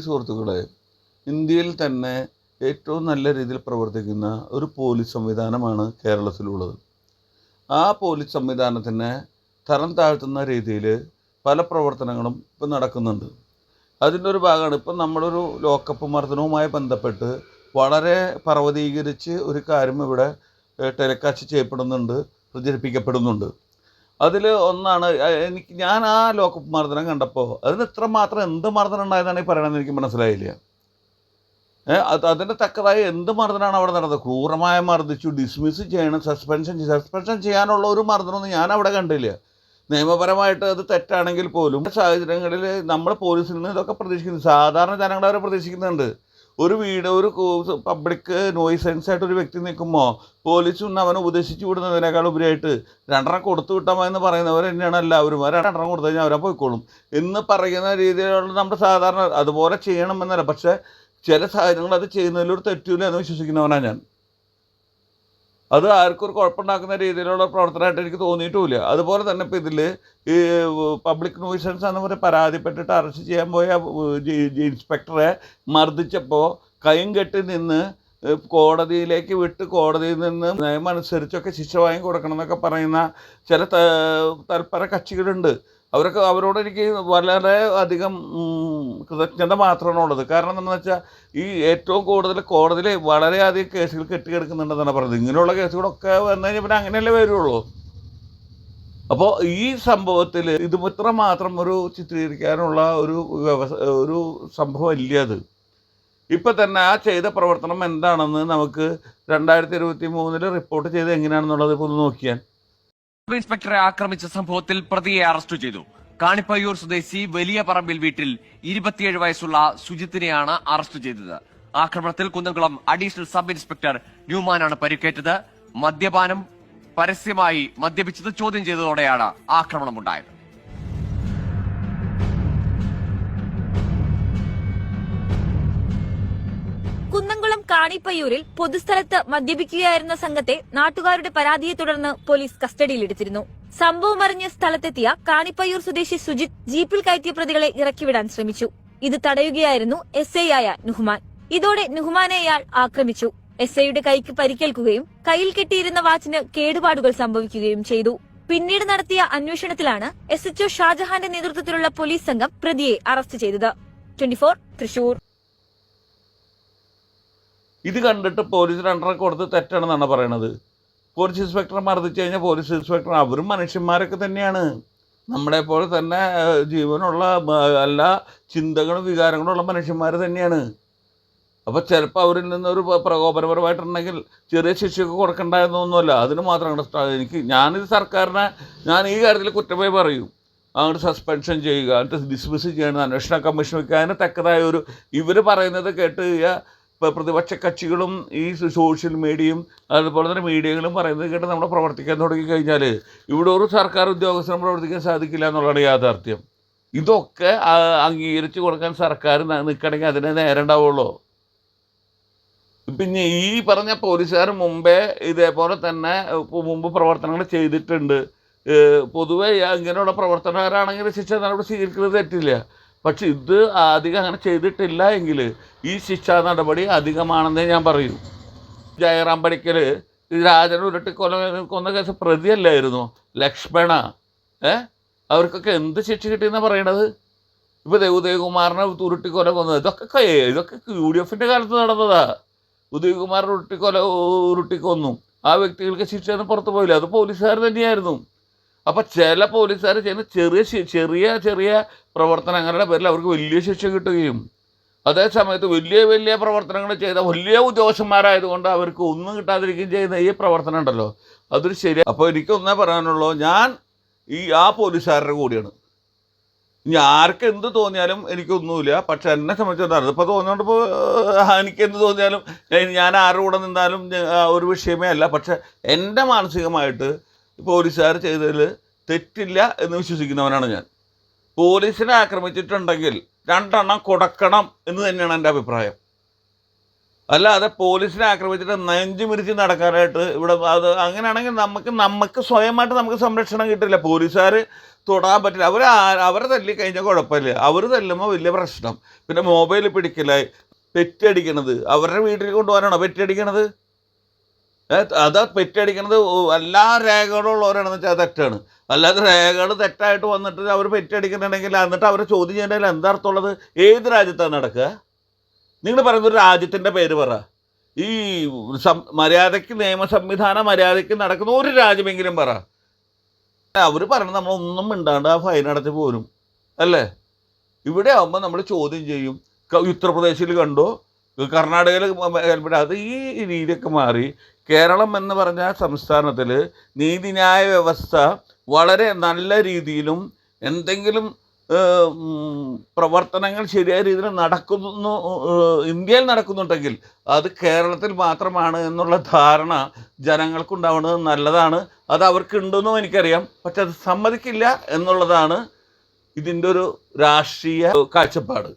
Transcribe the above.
പ്രിയ സുഹൃത്തുക്കളെ ഇന്ത്യയിൽ തന്നെ ഏറ്റവും നല്ല രീതിയിൽ പ്രവർത്തിക്കുന്ന ഒരു പോലീസ് സംവിധാനമാണ് കേരളത്തിലുള്ളത്. ആ പോലീസ് സംവിധാനത്തിനെ തരം താഴ്ത്തുന്ന രീതിയിൽ പല പ്രവർത്തനങ്ങളും ഇപ്പം നടക്കുന്നുണ്ട്. അതിന്റെ ഒരു ഭാഗമാണ് ഇപ്പം നമ്മളൊരു ലോക്കപ്പ് മർദ്ദനവുമായി ബന്ധപ്പെട്ട് വളരെ പർവതീകരിച്ച് ഒരു കാര്യം ഇവിടെ ടെലികാസ്റ്റ് ചെയ്യപ്പെടുന്നുണ്ട് പ്രചരിപ്പിക്കപ്പെടുന്നുണ്ട്. അതിൽ ഒന്നാണ് എനിക്ക് ഞാൻ ആ ലോക്കപ്പ് മർദ്ദനം കണ്ടപ്പോൾ അതിന് ഇത്ര മാത്രം എന്ത് മർദ്ദനം ഉണ്ടായതാണ് ഈ പറയണമെന്ന് എനിക്ക് മനസ്സിലായില്ല. അത് അതിന്റെ തക്കതായ എന്ത് മർദ്ദനമാണ് അവിടെ നടന്നത്? ക്രൂരമായ മർദ്ദിച്ചു ഡിസ്മിസ് ചെയ്യണം സസ്പെൻഷൻ സസ്പെൻഷൻ ചെയ്യാനുള്ള ഒരു മർദ്ദനമൊന്നും ഞാൻ അവിടെ കണ്ടില്ല. നിയമപരമായിട്ട് അത് തെറ്റാണെങ്കിൽ പോലും സാഹചര്യങ്ങളിൽ നമ്മൾ പോലീസിൽ നിന്ന് ഇതൊക്കെ പ്രതീക്ഷിക്കുന്നു. സാധാരണ ജനങ്ങൾ അവരെ പ്രതീക്ഷിക്കുന്നുണ്ട്. ഒരു വീട് ഒരു പബ്ലിക് നോയിസൻസ് ആയിട്ട് ഒരു വ്യക്തി നിൽക്കുമ്പോൾ പോലീസും അവനെ ഉപദേശിച്ചു വിടുന്നതിനേക്കാൾ ഉപരിയായിട്ട് രണ്ടെണ്ണം കൊടുത്തു വിട്ടാൽ എന്ന് പറയുന്നവർ തന്നെയാണ് എല്ലാവരും. ആ രണ്ടെണ്ണം കൊടുത്തു കഴിഞ്ഞാൽ അവരെ പോയിക്കോളും. എന്ന് പറയുന്ന രീതിയിലുള്ള നമ്മുടെ സാധാരണ അതുപോലെ ചെയ്യണമെന്നല്ല. പക്ഷേ ചില സാഹചര്യങ്ങൾ അത് ചെയ്യുന്നതിലൊരു തെറ്റില്ല എന്ന് വിശ്വസിക്കുന്നവനാണ് ഞാൻ. അത് ആർക്കും ഒരു കുഴപ്പമുണ്ടാക്കുന്ന രീതിയിലുള്ള പ്രവർത്തനമായിട്ട് എനിക്ക് തോന്നിയിട്ടുമില്ല. അതുപോലെ തന്നെ ഇപ്പോൾ ഇതിൽ ഈ പബ്ലിക് ന്യൂസൻസ് എന്ന് പറഞ്ഞ് പരാതിപ്പെട്ടിട്ട് അറസ്റ്റ് ചെയ്യാൻ പോയ ഇൻസ്പെക്ടറെ മർദ്ദിച്ചപ്പോൾ കൈയും കെട്ടി നിന്ന് കോടതിയിലേക്ക് വിട്ട് കോടതിയിൽ നിന്ന് നിയമം അനുസരിച്ചൊക്കെ ശിക്ഷ വാങ്ങി കൊടുക്കണം എന്നൊക്കെ പറയുന്ന ചില തൽപര കക്ഷികളുണ്ട്. അവരൊക്കെ അവരോട് എനിക്ക് വളരെ അധികം കൃതജ്ഞത മാത്രമാണ് ഉള്ളത്. കാരണം എന്താണെന്ന് വെച്ചാൽ ഈ ഏറ്റവും കൂടുതൽ കോടതിയിൽ വളരെയധികം കേസുകൾ കെട്ടിക്കിടക്കുന്നുണ്ടെന്നാണ് പറയുന്നത്. ഇങ്ങനെയുള്ള കേസുകളൊക്കെ വന്നു കഴിഞ്ഞാൽ പിന്നെ അങ്ങനെയല്ലേ വരുള്ളൂ. അപ്പോൾ ഈ സംഭവത്തിൽ ഇത് ഇത്ര മാത്രം ഒരു ചിത്രീകരിക്കാനുള്ള ഒരു വ്യവസ ഒരു സംഭവം ഇല്ല അത്. ഇപ്പം തന്നെ ആ ചെയ്ത പ്രവർത്തനം എന്താണെന്ന് നമുക്ക് രണ്ടായിരത്തി ഇരുപത്തി മൂന്നിൽ റിപ്പോർട്ട് ചെയ്ത് എങ്ങനെയാണെന്നുള്ളത് ഇപ്പോൾ ഒന്ന് നോക്കിയാൽ. സബ് ഇൻസ്പെക്ടറെ ആക്രമിച്ച സംഭവത്തിൽ പ്രതിയെ അറസ്റ്റ് ചെയ്തു. കാണിപ്പയ്യൂർ സ്വദേശി വലിയ പറമ്പിൽ വീട്ടിൽ ഇരുപത്തിയേഴ് വയസ്സുള്ള സുജിത്തിനെയാണ് അറസ്റ്റ് ചെയ്തത്. ആക്രമണത്തിൽ കുന്നംകുളം അഡീഷണൽ സബ് ഇൻസ്പെക്ടർ ന്യൂമാനാണ് പരിക്കേറ്റത്. മദ്യപാനം പരസ്യമായി മദ്യപിച്ചത് ചോദ്യം ചെയ്തതോടെയാണ് ആക്രമണമുണ്ടായത്. കാണിപ്പയ്യൂരിൽ പൊതുസ്ഥലത്ത് മദ്യപിക്കുകയായിരുന്ന സംഘത്തെ നാട്ടുകാരുടെ പരാതിയെ തുടർന്ന് പോലീസ് കസ്റ്റഡിയിലെടുത്തിരുന്നു. സംഭവം അറിഞ്ഞ സ്ഥലത്തെത്തിയ കാണിപ്പയ്യൂർ സ്വദേശി സുജിത് ജീപ്പിൽ കയറ്റിയ പ്രതികളെ ഇറക്കിവിടാൻ ശ്രമിച്ചു. ഇത് തടയുകയായിരുന്നു എസ് ഐ ആയ നുഹ്മാൻ. ഇതോടെ നുഹ്മാനെ ഇയാൾ ആക്രമിച്ചു. എസ് ഐയുടെ കൈക്ക് പരിക്കേൽക്കുകയും കയ്യിൽ കെട്ടിയിരുന്ന വാച്ചിന് കേടുപാടുകൾ സംഭവിക്കുകയും ചെയ്തു. പിന്നീട് നടത്തിയ അന്വേഷണത്തിലാണ് എസ് എച്ച്ഒ ഷാജഹാന്റെ നേതൃത്വത്തിലുള്ള പോലീസ് സംഘം പ്രതിയെ അറസ്റ്റ് ചെയ്തത്. ട്വന്റി തൃശൂർ. ഇത് കണ്ടിട്ട് പോലീസ് രണ്ടര കൊടുത്ത് തെറ്റാണെന്നാണ് പറയണത്. പോലീസ് ഇൻസ്പെക്ടർ മർദ്ദിച്ചു കഴിഞ്ഞാൽ പോലീസ് ഇൻസ്പെക്ടർ അവരും മനുഷ്യന്മാരൊക്കെ തന്നെയാണ്. നമ്മളെ പോലെ തന്നെ ജീവനുള്ള എല്ലാ ചിന്തകളും വികാരങ്ങളും ഉള്ള മനുഷ്യന്മാർ തന്നെയാണ്. അപ്പോൾ ചിലപ്പോൾ അവരിൽ നിന്നൊരു പ്രകോപനപരമായിട്ടുണ്ടെങ്കിൽ ചെറിയ ശിക്ഷയൊക്കെ കൊടുക്കണ്ടായിരുന്നൊന്നുമല്ല. അതിന് മാത്രം എനിക്ക് ഞാനിത് സർക്കാരിനെ ഞാൻ ഈ കാര്യത്തിൽ കുറ്റമായി പറയും. അങ്ങോട്ട് സസ്പെൻഷൻ ചെയ്യുക എന്നിട്ട് ഡിസ്മിസ് ചെയ്യണം അന്വേഷണ കമ്മീഷൻ വയ്ക്കുക. അതിന് തക്കതായ ഒരു ഇവർ പറയുന്നത് കേട്ട് പ്രതിപക്ഷ കക്ഷികളും ഈ സോഷ്യൽ മീഡിയയും അതുപോലെ തന്നെ മീഡിയകളും പറയുന്നത് കേട്ട് നമ്മൾ പ്രവർത്തിക്കാൻ തുടങ്ങി കഴിഞ്ഞാൽ ഇവിടെ ഒരു സർക്കാർ ഉദ്യോഗസ്ഥനും പ്രവർത്തിക്കാൻ സാധിക്കില്ല എന്നുള്ളതാണ് യാഥാർത്ഥ്യം. ഇതൊക്കെ അംഗീകരിച്ച് കൊടുക്കാൻ സർക്കാർ നിൽക്കണമെങ്കിൽ അതിനെ നേരെ ഉണ്ടാവുള്ളൂ പിന്നെ ഈ പറഞ്ഞ പോലീസുകാർ മുമ്പേ ഇതേപോലെ തന്നെ മുമ്പ് പ്രവർത്തനങ്ങൾ ചെയ്തിട്ടുണ്ട്. പൊതുവേ പൊതുവെ ഇങ്ങനെയുള്ള പ്രവർത്തനക്കാരാണെങ്കിൽ ശിക്ഷ നടപടി സ്വീകരിക്കുന്നത് തെറ്റില്ല. പക്ഷെ ഇത് അധികം അങ്ങനെ ചെയ്തിട്ടില്ല എങ്കിൽ ഈ ശിക്ഷാ നടപടി അധികമാണെന്നേ ഞാൻ പറയൂ. ജയറാം പടിക്കൽ രാജൻ ഉരുട്ടി കൊല കൊന്ന കേസ് പ്രതിയല്ലായിരുന്നു. ലക്ഷ്മണ ഏ? അവർക്കൊക്കെ എന്ത് ശിക്ഷ കിട്ടിയെന്നാണ് പറയണത്? ഇപ്പോൾ ഉദയകുമാറിനെ ഉരുട്ടിക്കൊല കൊന്നത്. ഇതൊക്കെ ഇതൊക്കെ യു ഡി എഫിന്റെ കാലത്ത് നടന്നതാ. ഉദയകുമാറിനെ ഉരുട്ടിക്കൊല ഉരുട്ടിക്കൊന്നു ആ വ്യക്തികൾക്ക് ശിക്ഷയൊന്നും പുറത്തു പോയില്ല. അത് പോലീസുകാർ തന്നെയായിരുന്നു. അപ്പം ചില പോലീസുകാർ ചെയ്യുന്ന ചെറിയ ചെറിയ ചെറിയ പ്രവർത്തനങ്ങളുടെ പേരിൽ അവർക്ക് വലിയ ശിക്ഷ കിട്ടുകയും അതേ സമയത്ത് വലിയ വലിയ പ്രവർത്തനങ്ങൾ ചെയ്ത വലിയ ഉദ്യോഗസ്ഥന്മാരായതുകൊണ്ട് അവർക്ക് ഒന്നും കിട്ടാതിരിക്കുകയും ചെയ്യുന്ന ഈ പ്രവർത്തനം ഉണ്ടല്ലോ. അതൊരു ശരി അപ്പോൾ എനിക്കൊന്നേ പറയാനുള്ളൂ ഞാൻ ഈ ആ പോലീസുകാരുടെ കൂടിയാണ്. ഇനി ആർക്ക് എന്ത് തോന്നിയാലും എനിക്കൊന്നുമില്ല. പക്ഷെ എന്നെ സംബന്ധിച്ചിടത്തോളം ഇപ്പോൾ തോന്നുന്നുണ്ട് ഇപ്പോൾ എനിക്ക് എന്ത് തോന്നിയാലും ഞാൻ ആരുടെ കൂടെ നിന്നാലും ഒരു വിഷയമേ അല്ല. പക്ഷെ എന്റെ മാനസികമായിട്ട് പോലീസുകാർ ചെയ്തതിൽ തെറ്റില്ല എന്ന് വിശ്വസിക്കുന്നവനാണ് ഞാൻ. പോലീസിനെ ആക്രമിച്ചിട്ടുണ്ടെങ്കിൽ രണ്ടെണ്ണം കൊടുക്കണം എന്ന് തന്നെയാണ് എന്റെ അഭിപ്രായം. അല്ലാതെ പോലീസിനെ ആക്രമിച്ചിട്ട് നെഞ്ചു മിരിച്ച് നടക്കാനായിട്ട് ഇവിടെ അത് അങ്ങനെയാണെങ്കിൽ നമുക്ക് നമുക്ക് സ്വയമായിട്ട് നമുക്ക് സംരക്ഷണം കിട്ടില്ല. പോലീസുകാർ തൊടാൻ പറ്റില്ല. അവർ അവരെ തല്ലി കഴിഞ്ഞാൽ കുഴപ്പമില്ല. അവർ തല്ലുമ്പോൾ വലിയ പ്രശ്നം. പിന്നെ മൊബൈൽ പിടിക്കലായി. പെറ്റടിക്കണത് അവരുടെ വീട്ടിൽ കൊണ്ടുപോകാനാണോ പെറ്റടിക്കണത് അത് പെറ്റടിക്കണത് എല്ലാ രേഖകളും ഉള്ളവരാണെന്ന് വെച്ചാൽ തെറ്റാണ്. അല്ലാതെ രേഖകൾ തെറ്റായിട്ട് വന്നിട്ട് അവർ പെറ്റടിക്കുന്നുണ്ടെങ്കിൽ എന്നിട്ട് അവരെ ചോദ്യം ചെയ്യേണ്ടതിൽ എന്താർത്ഥമുള്ളത് ഏത് രാജ്യത്താണ് നടക്കുക? നിങ്ങൾ പറയുന്ന ഒരു രാജ്യത്തിന്റെ പേര് പറ. ഈ മര്യാദയ്ക്ക് നിയമ സംവിധാന മര്യാദയ്ക്ക് നടക്കുന്ന ഒരു രാജ്യമെങ്കിലും പറ. അവർ പറയണത് നമ്മളൊന്നും മിണ്ടാണ്ട് ആ ഫൈൻ അടച്ച് പോരും. അല്ലേ? ഇവിടെ ആകുമ്പോൾ നമ്മൾ ചോദ്യം ചെയ്യും. ഉത്തർപ്രദേശിൽ കണ്ടോ? കർണാടകയിൽ അത് ഈ രീതിയൊക്കെ മാറി കേരളം എന്ന് പറഞ്ഞ സംസ്ഥാനത്തിൽ നീതിന്യായ വ്യവസ്ഥ വളരെ നല്ല രീതിയിലും എന്തെങ്കിലും പ്രവർത്തനങ്ങൾ ശരിയായ രീതിയിൽ നടക്കുന്നു ഇന്ത്യയിൽ നടക്കുന്നുണ്ടെങ്കിൽ അത് കേരളത്തിൽ മാത്രമാണ് എന്നുള്ള ധാരണ ജനങ്ങൾക്കുണ്ടാവുന്നത് നല്ലതാണ്. അത് അവർക്കുണ്ടെന്നും എനിക്കറിയാം. പക്ഷെ അത് സമ്മതിക്കില്ല എന്നുള്ളതാണ് ഇതിന്റെ ഒരു രാഷ്ട്രീയ കാഴ്ചപ്പാട്.